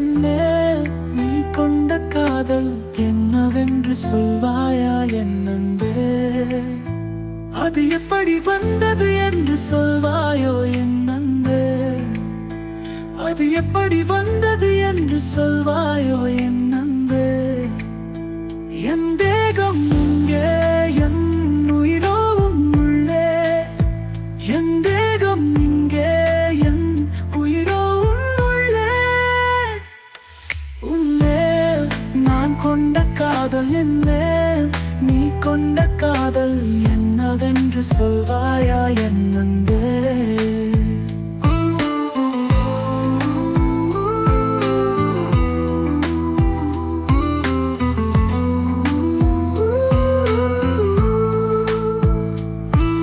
என்ன? நீ கொண்ட காதல் என்னவென்று சொல்வாயா என் அன்பே? அது எப்படி வந்தது என்று சொல்வாயோ என் அன்பே? அது எப்படி வந்தது என்று சொல்வாயோ என் என் தேகம் இங்கே என் உயிரோ உள்ளே. என் தேகம் கொண்ட காதல் என்ன? நீ கொண்ட காதல் என்னவென்று சொல்வாயா என் அன்பே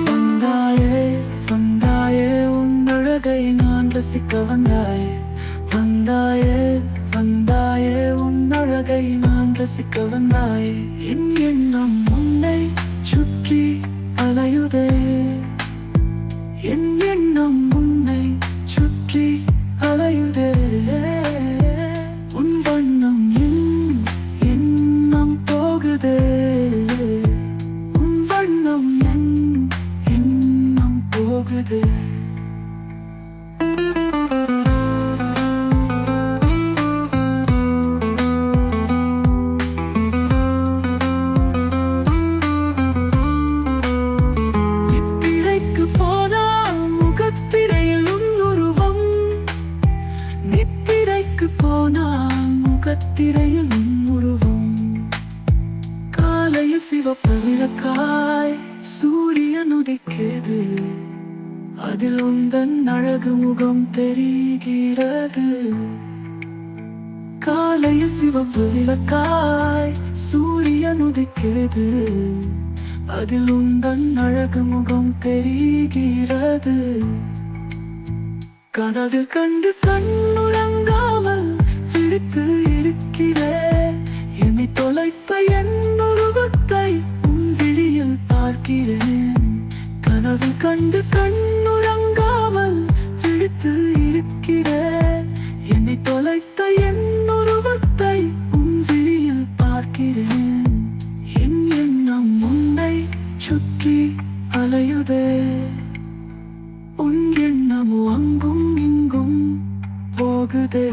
வந்தாயே வந்தாயே உன் அழகை நான் ரசிக்க வந்தாயே. வந்தாயே ரசிக்க வந்தாய் என் எண்ணம் உன்னை சுற்றி அலையுதே. என் எண்ணம் உன்னை சுற்றி அலையுதே. உன் வண்ணம் என் எண்ணம் போகுதே. உன் வண்ணம் என் எண்ணம் போகுதே. சூரியன் அதில் உந்தன் அழகு முகம் தெரிகிறது. காலையில் சிவப்பு விளக்காய் சூரியன் உதிக்கிறது. அதில் உந்தன் அழகு முகம் தெரிகிறது. கனவில் கண்டு கண்ணுறங்காமல் விழித்து இருக்கிறேன். இந்த கண்டு கண்ணுறங்காமல் விழித்து இருக்கிறேன் என்னை தொலைத்த என் உருவத்தை உன் விழியில் பார்க்கிறேன். என் எண்ணம் உன்னை சுற்றி அலையுதே. உன் எண்ணம் அங்கும் இங்கும் போகுதே.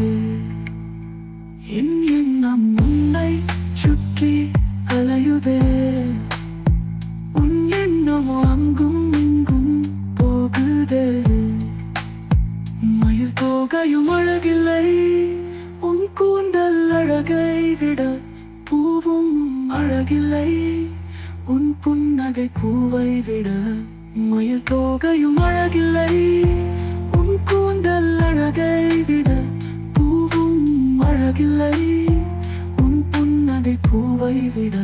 என் எண்ணம் அழகை விட பூவும் அழகில்லை. உன் புன்னகை பூவை விட மயில் தோகையும் அழகில்லை. உன் கூந்தல் அழகை விட பூவும் அழகில்லை. உன் புன்னகை பூவை விட